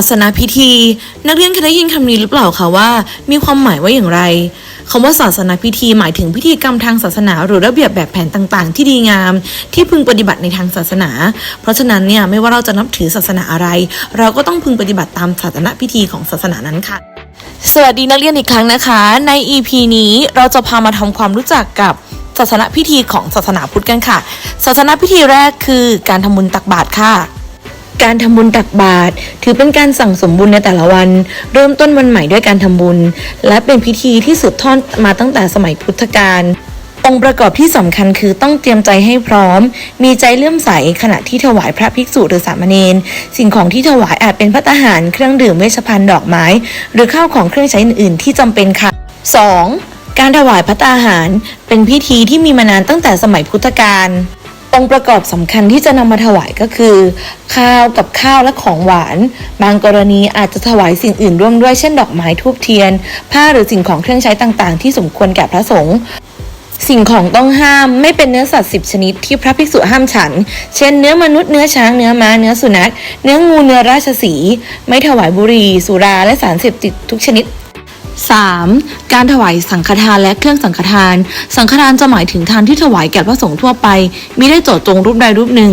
าสนาพิธี นักเรียนเคยได้ยินคำนี้หรือเปล่าคะว่า มีความหมายว่าอย่างไรคำว่าศาสนาพิธีหมายถึงพิธีกรรมทางศาสนา หรือระเบียบแบบแผนต่างๆ ที่ดีงาม ที่พึงปฏิบัติในทางศาสนา เพราะฉะนั้นเนี่ยไม่ว่าเราจะนับถือศาสนาอะไร เราก็ต้องพึงปฏิบัติตามศาสนาพิธีของศาสนานั้นค่ะ สวัสดีนักเรียนอีกครั้งนะคะ ใน EP นี้เราจะพามาทำความรู้จักกับศาสนาพิธีของศาสนาพุทธกันค่ะ ศาสนาพิธีแรกคือการทำบุญตักบาตรค่ะ การทำบุญตักบาตรถือเป็นการสั่งสมบุญในแต่ละวัน เริ่มต้นวันใหม่ด้วยการทำบุญ และเป็นพิธีที่สืบทอดมาตั้งแต่สมัยพุทธกาลองค์ประกอบที่สำคัญคือต้องเตรียมใจให้พร้อม มีใจเลื่อมใสขณะที่ถวายพระภิกษุหรือสามเณร สิ่งของที่ถวายอาจเป็นพระทหาร เครื่องดื่มเวชภัณฑ์ดอกไม้ หรือข้าวของเครื่องใช้อื่นๆ ที่จำเป็นค่ะ 2. การถวายพระตาหาร เป็นพิธีที่มีมานานตั้งแต่สมัยพุทธกาล องค์ประกอบสำคัญที่จะนำมาถวายก็คือ ข้าวกับข้าวและของหวาน บางกรณีอาจจะถวายสิ่งอื่นร่วมด้วยเช่นดอกไม้ทูบเทียน ผ้าหรือสิ่งของเครื่องใช้ต่างๆ ที่สมควรแก่พระสงฆ์สิ่งของต้องห้ามไม่เป็นเนื้อสัตว์สิบชนิดที่พระภิกษุห้ามฉัน เช่นเนื้อมนุษย์เนื้อช้างเนื้อม้าเนื้อสุนัข เนื้องูเนื้อราชสี ไม่ถวายบุหรี่สุราและสารเสพติดทุกชนิด 3. การถวายสังฆทานและเครื่องสังฆทาน สังฆทานจะหมายถึงทานที่ถวายแก่พระสงฆ์ทั่วไปมิได้จาะจงรูปใดรูปหนึ่ง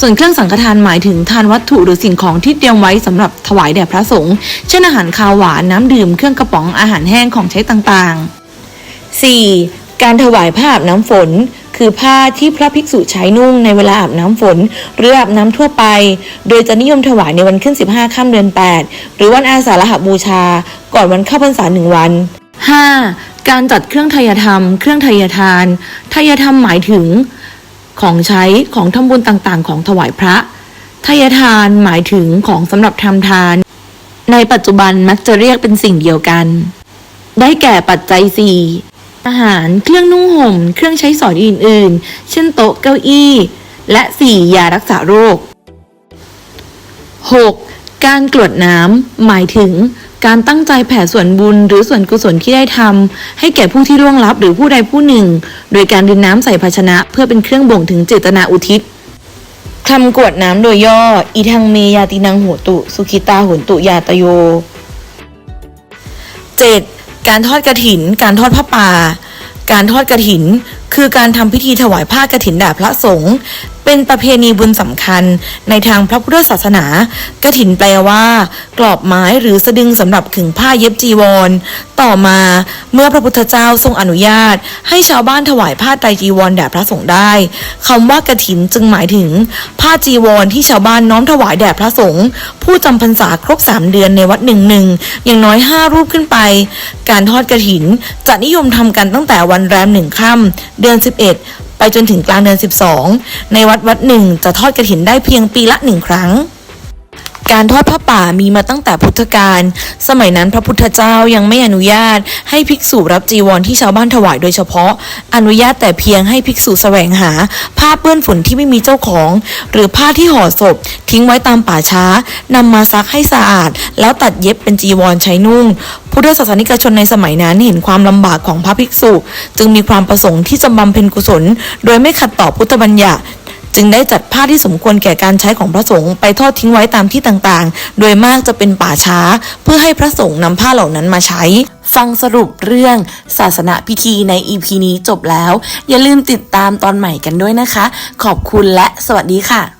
ส่วนเครื่องสังฆทานหมายถึงทานวัตถุหรือสิ่งของที่เตรียมไว้สำหรับถวายแด่พระสงฆ์ เช่นอาหารคาวหวานน้ำดื่มเครื่องกระป๋องอาหารแห้งของใช้ต่างๆ 4. การถวายผ้าอาบน้ำฝน คือผ้าที่พระภิกษุใช้นุ่งในเวลาอาบน้ำฝน หรืออาบน้ำทั่วไป โดยจะนิยมถวายในวันขึ้น 15ค่ำเดือน 8 หรือวันอาสาฬหบูชา ก่อนวันเข้าพรรษาหนึ่งวัน 5. การจัดเครื่องทายธรรม เครื่องทายทานทายธรรมหมายถึง ของใช้ของทำบุญต่างๆ ของถวายพระทายทานหมายถึงของสำหรับทำทาน ในปัจจุบันมักจะเรียกเป็นสิ่งเดียวกัน ได้แก่ปัจจัยสี่ อาหาร เครื่องนุ่งห่ม เครื่องใช้สอยอื่น ๆ เช่นโต๊ะเก้าอี้ และสียารักษาโรค 6. การกรวดน้ำ หมายถึง การตั้งใจแผ่ส่วนบุญหรือส่วนกุศลที่ได้ทำให้แก่ผู้ที่ล่วงลับหรือผู้ใดผู้หนึ่ง โดยการดินน้ำใส่ภาชนะ เพื่อเป็นเครื่องบ่งถึงเจตนาอุทิศคำกรวดน้ำโดยย่อ อีทังเมยาตินังโหตุ สุขิตาหุนตุยาตโย 7. การทอดกระถิน การทอดผ้าป่า การทอดกระถิน คือการทำพิธีถวายผ้ากระถินแด่พระสงฆ์ เป็นประเพณีบุญสำคัญในทางพระพุทธศาสนากระถินแปลว่า กรอบไม้หรือสะดึงสำหรับขึงผ้าเย็บจีวร ต่อมาเมื่อพระพุทธเจ้าทรงอนุญาต ให้ชาวบ้านถวายผ้าไตรจีวรแด่พระสงฆ์ได้คำว่ากระถินจึงหมายถึง ผ้าจีวรที่ชาวบ้านน้อมถวายแด่พระสงฆ์ผู้จำพรรษาครบ 3 เดือนในวัดหนึ่งหนึ่งอย่างน้อย 5 รูปขึ้นไป การทอดกระถินจะนิยมทำกันตั้งแต่วันแรมหนึ่งค่ำเดือน 11 ไปจนถึงกลางเดือน 12 ในวัดวัดหนึ่งจะทอดกระถินได้เพียงปีละหนึ่งครั้ง การทอดผ้าป่ามีมาตั้งแต่พุทธกาล สมัยนั้นพระพุทธเจ้ายังไม่อนุญาต ให้ภิกษุรับจีวรที่ชาวบ้านถวายโดยเฉพาะ อนุญาตแต่เพียงให้ภิกษุแสวงหา ผ้าเปื้อนฝุ่นที่ไม่มีเจ้าของ หรือผ้าที่ห่อศพ ทิ้งไว้ตามป่าช้านำมาซักให้สะอาด แล้วตัดเย็บเป็นจีวรใช้นุ่งพุทธศาสนิกชนในสมัยนั้นเห็นความลำบากของพระภิกษุ จึงมีความประสงค์ที่จะบำเพ็ญกุศล โดยไม่ขัดต่อพุทธบัญญัติ จึงได้จัดผ้าที่สมควรแก่การใช้ของพระสงฆ์ไปทอดทิ้งไว้ตามที่ต่างๆ โดยมากจะเป็นป่าช้า เพื่อให้พระสงฆ์นำผ้าเหล่านั้นมาใช้ ฟังสรุปเรื่องศาสนาพิธีใน EP นี้จบแล้ว อย่าลืมติดตามตอนใหม่กันด้วยนะคะ ขอบคุณและสวัสดีค่ะ